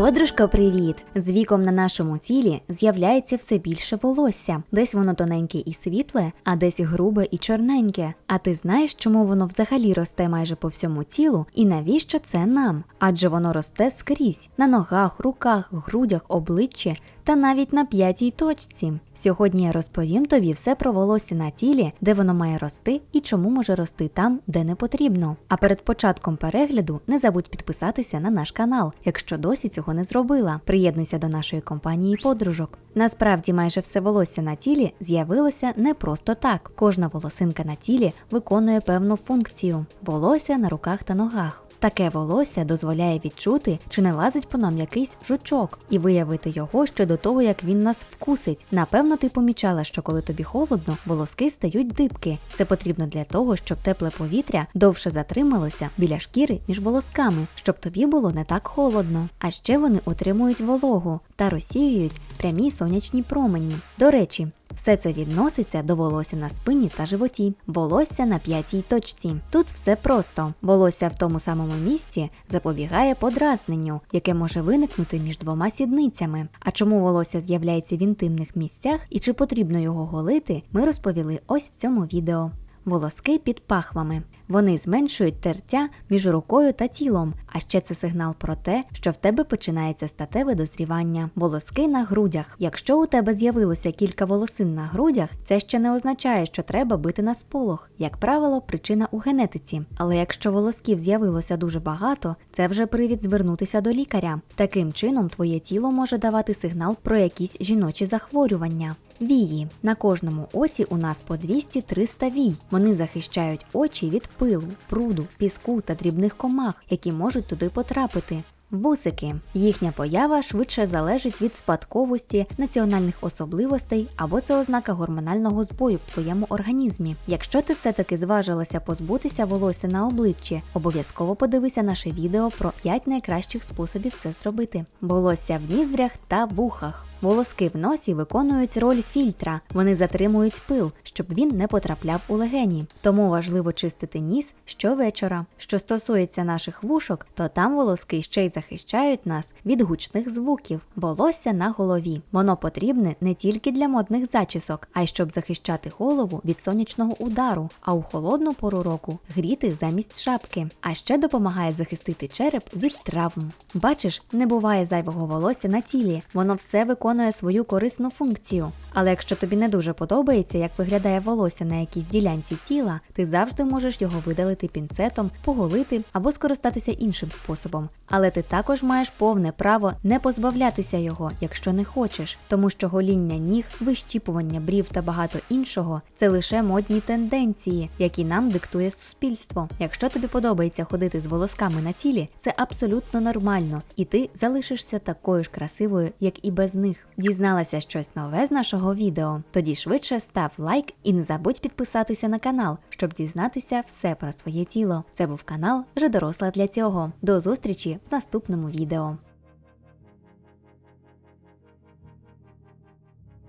Подружко, привіт! З віком на нашому тілі з'являється все більше волосся. Десь воно тоненьке і світле, а десь грубе і чорненьке. А ти знаєш, чому воно взагалі росте майже по всьому тілу і навіщо це нам? Адже воно росте скрізь на ногах, руках, грудях, обличчі та навіть на п'ятій точці. Сьогодні я розповім тобі все про волосся на тілі, де воно має рости і чому може рости там, де не потрібно. А перед початком перегляду не забудь підписатися на наш канал, якщо досі цього не зробила. Приєднуйся до нашої компанії подружок. Насправді, майже все волосся на тілі з'явилося не просто так. Кожна волосинка на тілі виконує певну функцію волосся на руках та ногах. Таке волосся дозволяє відчути, чи не лазить по нам якийсь жучок, і виявити його ще до того, як він нас вкусить. Напевно, ти помічала, що коли тобі холодно, волоски стають дибки. Це потрібно для того, щоб тепле повітря довше затрималося біля шкіри між волосками, щоб тобі було не так холодно. А ще вони утримують вологу та розсіюють прямі сонячні промені. До речі, все це відноситься до волосся на спині та животі, волосся на п'ятій точці. Тут все просто. Волосся в тому самому місці запобігає подразненню, яке може виникнути між двома сідницями. А чому волосся з'являється в інтимних місцях і чи потрібно його голити, ми розповіли ось в цьому відео. Волоски під пахвами. Вони зменшують тертя між рукою та тілом, а ще це сигнал про те, що в тебе починається статеве дозрівання. Волоски на грудях. Якщо у тебе з'явилося кілька волосин на грудях, це ще не означає, що треба бити на сполох. Як правило, причина у генетиці. Але якщо волосків з'явилося дуже багато, це вже привід звернутися до лікаря. Таким чином, твоє тіло може давати сигнал про якісь жіночі захворювання. Вії на кожному оці у нас по 200-300 вій. Вони захищають очі від пилу, пруду, піску та дрібних комах, які можуть туди потрапити. Вусики. Їхня поява швидше залежить від спадковості, національних особливостей або це ознака гормонального збою в твоєму організмі. Якщо ти все-таки зважилася позбутися волосся на обличчі, обов'язково подивися наше відео про 5 найкращих способів це зробити. Волосся в ніздрях та вухах. Волоски в носі виконують роль фільтра, вони затримують пил, щоб він не потрапляв у легені. Тому важливо чистити ніс щовечора. Що стосується наших вушок, то там волоски ще й захищають нас від гучних звуків. Волосся на голові. Воно потрібне не тільки для модних зачісок, а й щоб захищати голову від сонячного удару, а у холодну пору року гріти замість шапки. А ще допомагає захистити череп від травм. Бачиш, не буває зайвого волосся на тілі, воно все виконує свою корисну функцію. Але якщо тобі не дуже подобається, як виглядає волосся на якійсь ділянці тіла, ти завжди можеш його видалити пінцетом, поголити або скористатися іншим способом. Але ти також маєш повне право не позбавлятися його, якщо не хочеш, тому що гоління ніг, вищіпування брів та багато іншого це лише модні тенденції, які нам диктує суспільство. Якщо тобі подобається ходити з волосками на тілі, це абсолютно нормально, і ти залишишся такою ж красивою, як і без них. Дізналася щось нове з нашого відео? Тоді швидше став лайк і не забудь підписатися на канал, щоб дізнатися все про своє тіло. Це був канал вже доросла для цього. До зустрічі в наступному відео.